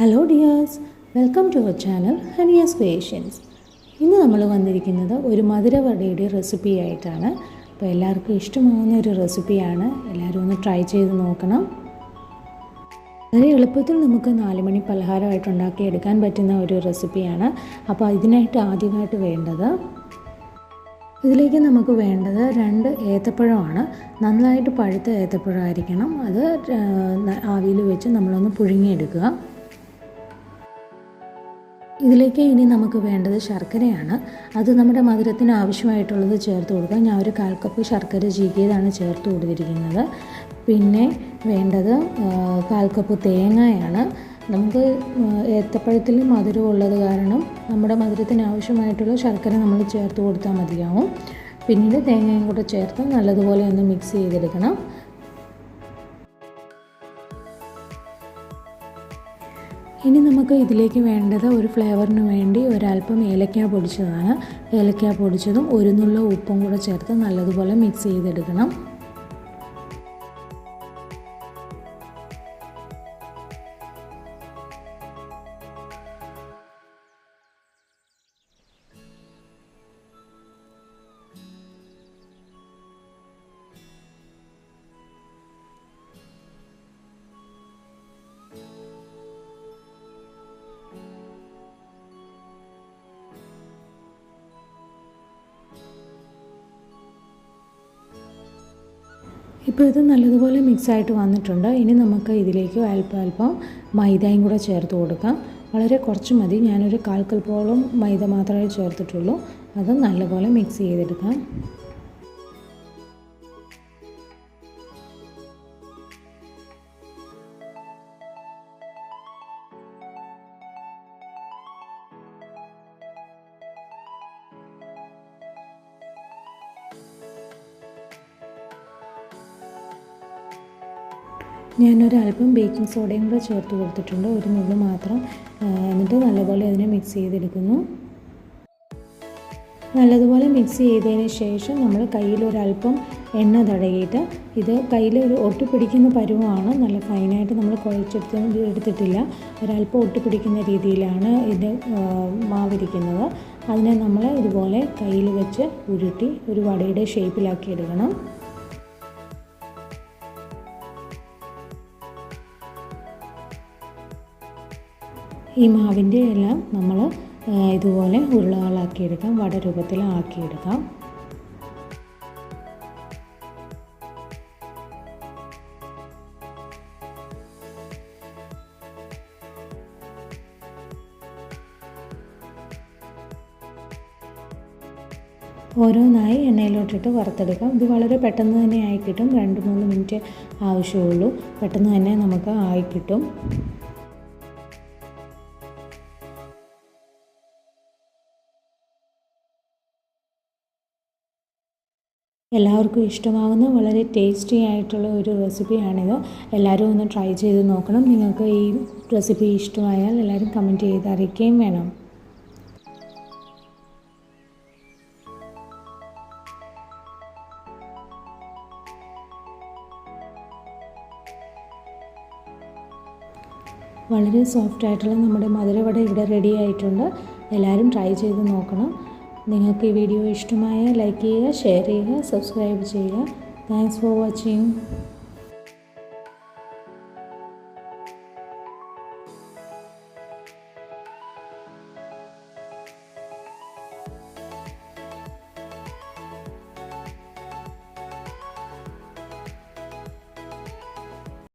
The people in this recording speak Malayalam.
Hello dears welcome to our channel Haniya's creations ഇന്ന് നമ്മൾ വന്നിരിക്കുന്നത് ഒരു മധുരവടയുടെ റെസിപ്പി ആയിട്ടാണ്. അപ്പോൾ എല്ലാവർക്കും ഇഷ്ടമാകുന്ന ഒരു റെസിപ്പിയാണ് എല്ലാവരും ഒന്ന് ട്രൈ ചെയ്ത് നോക്കണം. വളരെ എളുപ്പത്തിൽ നമുക്ക് നാല് മണി പലഹാരമായിട്ട് ഉണ്ടാക്കിയെടുക്കാൻ പറ്റുന്ന ഒരു റെസിപ്പിയാണ് അപ്പോൾ ഇതിനായിട്ട് ആദ്യമായിട്ട് വേണ്ടത് ഇതിലേക്ക് നമുക്ക് വേണ്ടത് രണ്ട് ഏത്തപ്പഴമാണ്. നന്നായിട്ട് പഴുത്ത ഏത്തപ്പഴമായിരിക്കണം. അത് ആവിയിൽ വെച്ച് നമ്മളൊന്ന് പുഴുങ്ങിയെടുക്കുക. ഇതിലേക്ക് ഇനി നമുക്ക് വേണ്ടത് ശർക്കരയാണ്. അത് നമ്മുടെ മധുരത്തിന് ആവശ്യമായിട്ടുള്ളത് ചേർത്ത് കൊടുക്കുക ഞാൻ ഒരു കാൽ കപ്പ് ശർക്കര ചീകിയതാണ് ചേർത്ത് കൊടുത്തിരിക്കുന്നത്. പിന്നെ വേണ്ടത് കാൽ കപ്പ് തേങ്ങയാണ്. നമുക്ക് ഏത്തപ്പഴത്തിൽ മധുരം ഉള്ളത് കാരണം നമ്മുടെ മധുരത്തിന് ആവശ്യമായിട്ടുള്ള ശർക്കര നമ്മൾ ചേർത്ത് കൊടുത്താൽ മതിയാവും. പിന്നീട് തേങ്ങയും കൂടെ ചേർത്ത് നല്ലതുപോലെ ഒന്ന് മിക്സ് ചെയ്തെടുക്കണം. ഇനി നമുക്ക് ഇതിലേക്ക് വേണ്ടത് ഒരു ഫ്ലേവറിന് വേണ്ടി ഒരല്പം ഏലക്ക പൊടിച്ചതാണ്. ഏലക്ക പൊടിച്ചതും ഒരു നുള്ള ഉപ്പും കൂടെ ചേർത്ത് നല്ലതുപോലെ മിക്സ് ചെയ്തെടുക്കണം. ഇപ്പോൾ ഇത് നല്ലതുപോലെ മിക്സായിട്ട് വന്നിട്ടുണ്ട്. ഇനി നമുക്ക് ഇതിലേക്ക് അല്പം അല്പം മൈദയും കൂടെ ചേർത്ത് കൊടുക്കാം. വളരെ കുറച്ച് മതി. ഞാനൊരു കാൽ മൈദ മാത്രമേ ചേർത്തിട്ടുള്ളൂ. അത് നല്ലപോലെ മിക്സ് ചെയ്തെടുക്കാം. ഞാനൊരല്പം ബേക്കിംഗ് സോഡയും കൂടെ ചേർത്ത് കൊടുത്തിട്ടുണ്ട്. ഒരു നുള്ളു മാത്രം. എന്നിട്ട് നല്ലപോലെ അതിനെ മിക്സ് ചെയ്തെടുക്കുന്നു. നല്ലതുപോലെ മിക്സ് ചെയ്തതിന് ശേഷം നമ്മൾ കയ്യിൽ എണ്ണ തടകിയിട്ട് ഇത് കയ്യിൽ ഒരു ഒട്ടിപ്പിടിക്കുന്ന പരുവമാണ് നല്ല ഫൈനായിട്ട് നമ്മൾ കുഴച്ചെടുത്ത് എടുത്തിട്ടില്ല. ഒരല്പം ഒട്ടിപ്പിടിക്കുന്ന രീതിയിലാണ് ഇത് മാവിരിക്കുന്നത്. അതിനെ നമ്മൾ ഇതുപോലെ കയ്യിൽ വെച്ച് ഉരുട്ടി ഒരു വടയുടെ ഷേപ്പിലാക്കി എടുക്കണം. ഈ മാവിന്റെ എല്ലാം നമ്മൾ ഇതുപോലെ ഉരുളകളാക്കിയെടുക്കാം വട രൂപത്തിൽ ആക്കിയെടുക്കാം ഓരോന്നായി എണ്ണയിലോട്ടിട്ട് വറുത്തെടുക്കാം. ഇത് വളരെ പെട്ടെന്ന് തന്നെ ആയിക്കിട്ടും രണ്ട് മൂന്ന് മിനിറ്റ് ആവശ്യമുള്ളൂ. പെട്ടെന്ന് തന്നെ നമുക്ക് ആയി എല്ലാവർക്കും ഇഷ്ടമാകുന്ന വളരെ ടേസ്റ്റി ആയിട്ടുള്ള ഒരു റെസിപ്പിയാണിത് എല്ലാവരും ഒന്ന് ട്രൈ ചെയ്ത് നോക്കണം. നിങ്ങൾക്ക് ഈ റെസിപ്പി ഇഷ്ടമായാൽ എല്ലാവരും കമന്റ് ചെയ്ത് അറിയിക്കുകയും വേണം. വളരെ സോഫ്റ്റ് ആയിട്ടുള്ള നമ്മുടെ മധുരവട ഇവിടെ റെഡി ആയിട്ടുണ്ട്. എല്ലാവരും ട്രൈ ചെയ്ത് നോക്കണം. നിങ്ങൾക്ക് ഈ വീഡിയോ ഇഷ്ടമായ ലൈക്ക് ചെയ്യുക ഷെയർ ചെയ്യുക സബ്സ്ക്രൈബ് ചെയ്യുക താങ്ക്സ് ഫോർ വാച്ചിങ്